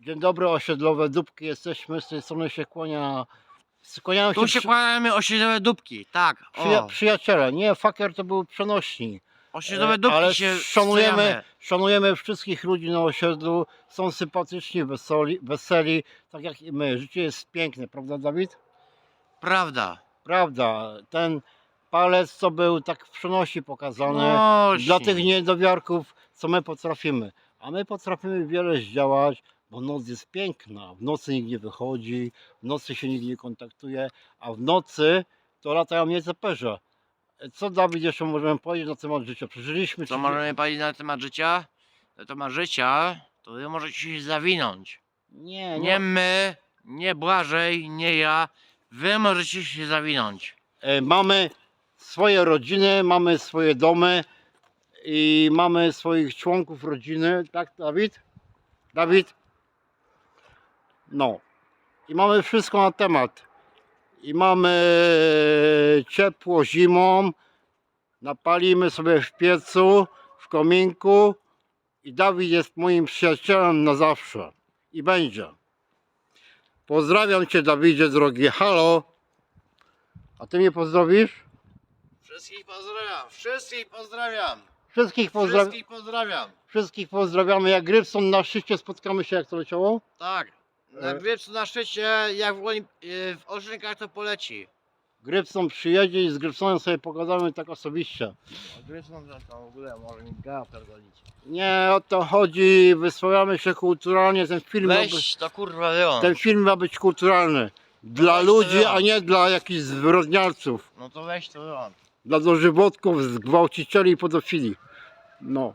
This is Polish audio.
Dzień dobry, osiedlowe dupki jesteśmy, z tej strony się kłania... Skłaniają się, Tu się przy... kłaniamy osiedlowe dupki, tak. przyja... O, przyjaciele. Nie, faker to był przenośni. osiedlowe E, dupki Ale się szanujemy, szanujemy wszystkich ludzi na osiedlu, są sympatyczni, weseli, weseli, tak jak i my. Życie jest piękne, prawda Dawid? Prawda. Prawda. Ten palec, co był tak w przenosi pokazany, No, dla tych niedowiarków, co my potrafimy. A my potrafimy wiele zdziałać, bo noc jest piękna. W nocy nikt nie wychodzi, w nocy się nikt nie kontaktuje, a w nocy to latają nietoperze. Co Dawid jeszcze możemy powiedzieć na temat życia? Przeżyliśmy Co czy- możemy powiedzieć na temat życia? Na temat życia, to wy możecie się zawinąć. Nie, Nie nie. my, nie Błażej, nie ja. Wy możecie się zawinąć. E, Mamy swoje rodziny, mamy swoje domy i mamy swoich członków rodziny, tak Dawid? Dawid? No. I mamy wszystko na temat. I mamy ciepło zimą, napalimy sobie w piecu, w kominku i Dawid jest moim przyjacielem na zawsze. I będzie. Pozdrawiam Cię Dawidzie drogi. Halo. A Ty mnie pozdrowisz? Wszystkich pozdrawiam, wszystkich pozdrawiam. Wszystkich, pozdra... Wszystkich pozdrawiam. Wszystkich pozdrawiamy. Jak Grypson na szczycie spotkamy się jak to leciało? Tak. Na E. Grypsu na szczycie, jak w, Olimp- e, w Olszynkach to poleci. Grypson przyjedzie i z Grypsonem sobie pogadamy tak osobiście. Grypson to w ogóle może mi pierdolić. Nie o to chodzi, wysławiamy się kulturalnie. Ten film, ma być, Weź to kurwa wyłącz. ten film ma być kulturalny. Dla weź to ludzi, a nie dla jakichś zwyrodnialców. No to weź to wyłącz. Dla dożywotków, zgwałcicieli i pedofili. No.